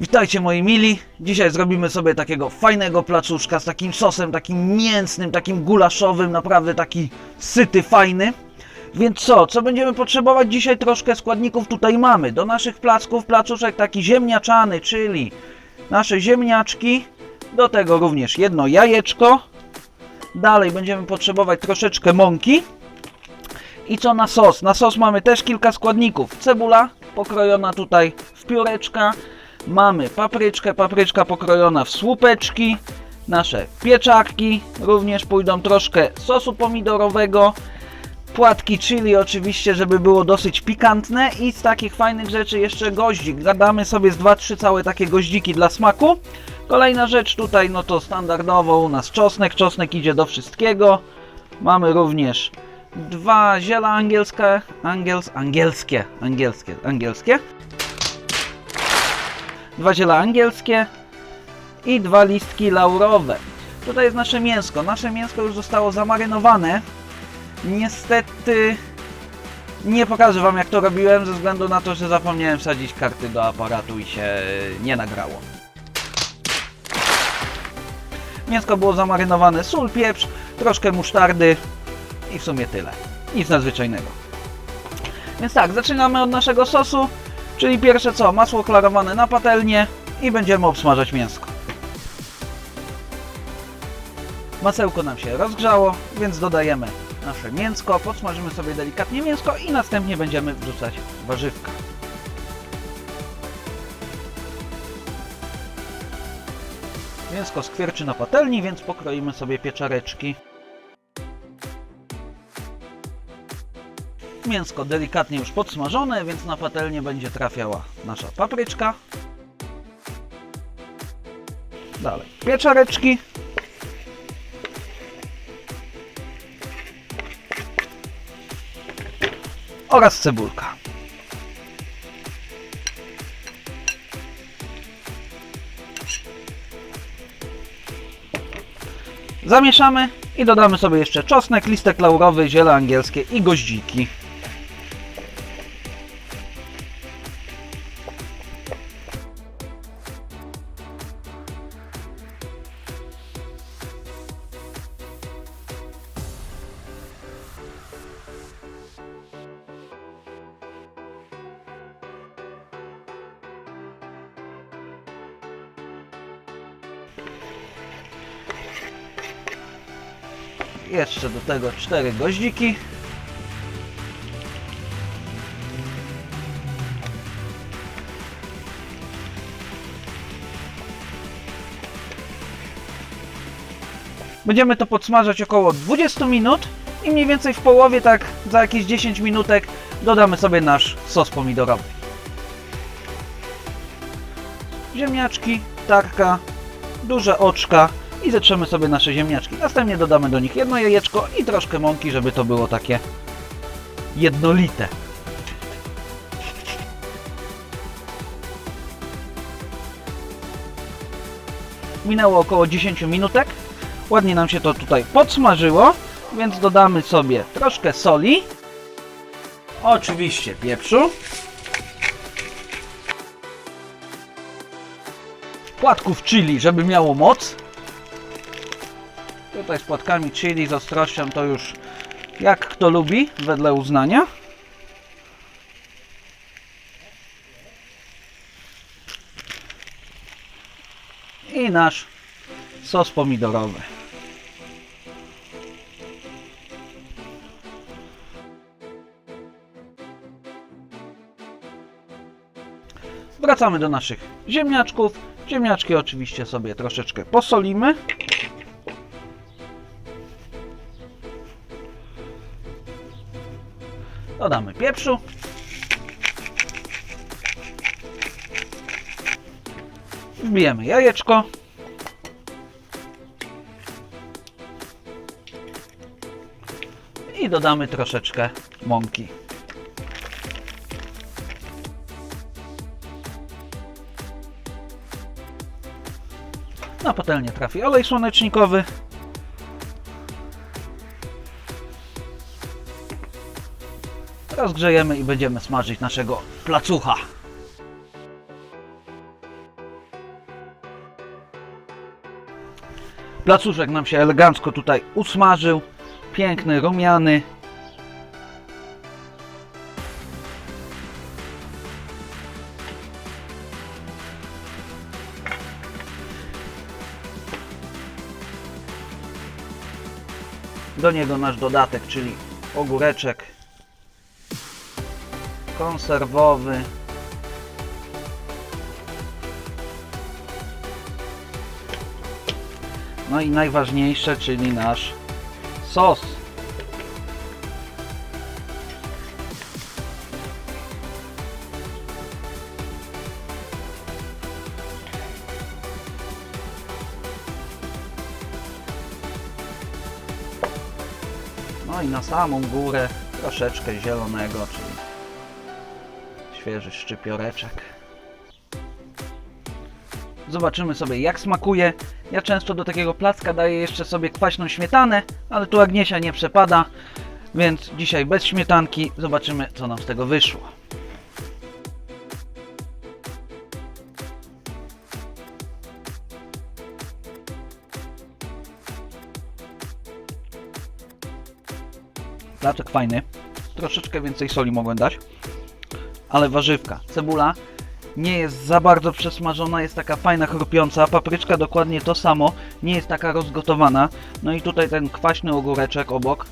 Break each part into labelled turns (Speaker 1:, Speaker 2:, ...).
Speaker 1: Witajcie moi mili. Dzisiaj zrobimy sobie takiego fajnego placuszka z takim sosem, takim mięsnym, takim gulaszowym, naprawdę taki syty, fajny. Więc co, co będziemy potrzebować dzisiaj? Troszkę składników tutaj mamy. Do naszych placków placuszek taki ziemniaczany, czyli nasze ziemniaczki. Do tego również jedno jajeczko. Dalej będziemy potrzebować troszeczkę mąki. I co na sos? Na sos mamy też kilka składników. Cebula pokrojona tutaj w pióreczka. Mamy papryczkę, papryczka pokrojona w słupeczki. Nasze pieczarki również pójdą troszkę sosu pomidorowego. Płatki chili oczywiście, żeby było dosyć pikantne i z takich fajnych rzeczy jeszcze goździk. Gadamy sobie z 2-3 całe takie goździki dla smaku. Kolejna rzecz tutaj, no to standardowo u nas czosnek. Czosnek idzie do wszystkiego. Mamy również dwa ziela angielskie, angiels, angielskie, angielskie, angielskie. Dwa ziela angielskie i dwa listki laurowe. Tutaj jest nasze mięsko. Nasze mięsko już zostało zamarynowane. Niestety nie pokażę Wam jak to robiłem ze względu na to, że zapomniałem wsadzić karty do aparatu i się nie nagrało. Mięsko było zamarynowane, sól, pieprz, troszkę musztardy i w sumie tyle. Nic nadzwyczajnego. Więc tak, zaczynamy od naszego sosu, czyli pierwsze co, masło klarowane na patelnię i będziemy obsmażać mięsko. Masełko nam się rozgrzało, więc dodajemy nasze mięsko, podsmażymy sobie delikatnie mięsko i następnie będziemy wrzucać warzywka. Mięsko skwierczy na patelni, więc pokroimy sobie pieczareczki. Mięsko delikatnie już podsmażone, więc na patelnię będzie trafiała nasza papryczka. Dalej pieczareczki. Oraz cebulka. Zamieszamy i dodamy sobie jeszcze czosnek, listek laurowy, ziele angielskie i goździki. Jeszcze do tego cztery goździki. Będziemy to podsmażać około 20 minut i mniej więcej w połowie, tak za jakieś 10 minutek, dodamy sobie nasz sos pomidorowy. Ziemniaczki, tarka, duże oczka i zetrzemy sobie nasze ziemniaczki. Następnie dodamy do nich jedno jajeczko i troszkę mąki, żeby to było takie jednolite. Minęło około 10 minutek. Ładnie nam się to tutaj podsmażyło, więc dodamy sobie troszkę soli. Oczywiście pieprzu. Płatków chili, żeby miało moc. Tutaj z płatkami chili z ostrością to już jak kto lubi, wedle uznania. I nasz sos pomidorowy. Wracamy do naszych ziemniaczków. Ziemniaczki oczywiście sobie troszeczkę posolimy. Dodamy pieprzu. Wbijemy jajeczko. I dodamy troszeczkę mąki. na patelnię trafi. Olej słonecznikowy. Rozgrzejemy i będziemy smażyć naszego placucha. Placuszek nam się elegancko tutaj usmażył. Piękny, rumiany, Do niego nasz dodatek, czyli ogóreczek konserwowy. No i najważniejsze, czyli nasz sos. No i na samą górę troszeczkę zielonego, czyli świeży szczypioreczek. Zobaczymy sobie jak smakuje. Ja często do takiego placka daję jeszcze sobie kwaśną śmietanę, ale tu Agniesia nie przepada, więc dzisiaj bez śmietanki. Zobaczymy co nam z tego wyszło. Placzek fajny. Troszeczkę więcej soli mogłem dać. Ale warzywka, cebula nie jest za bardzo przesmażona, jest taka fajna, chrupiąca. Papryczka dokładnie to samo, nie jest taka rozgotowana. No i tutaj ten kwaśny ogóreczek obok.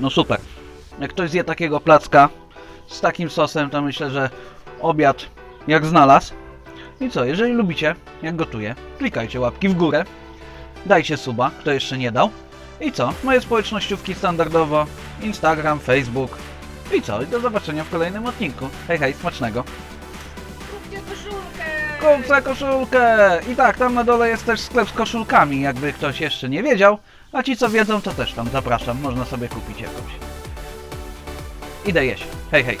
Speaker 1: No super. Jak ktoś zje takiego placka z takim sosem, to myślę, że obiad jak znalazł. I co, jeżeli lubicie, jak gotuję, klikajcie łapki w górę, dajcie suba, kto jeszcze nie dał. I co, moje społecznościówki standardowo, Instagram, Facebook. I co, i do zobaczenia w kolejnym odcinku. Hej, hej, smacznego.
Speaker 2: Kupcie koszulkę!
Speaker 1: Kupcie koszulkę! I tak, tam na dole jest też sklep z koszulkami, jakby ktoś jeszcze nie wiedział. A ci co wiedzą, to też tam zapraszam, można sobie kupić jakąś. Idę jeść. Hej, hej.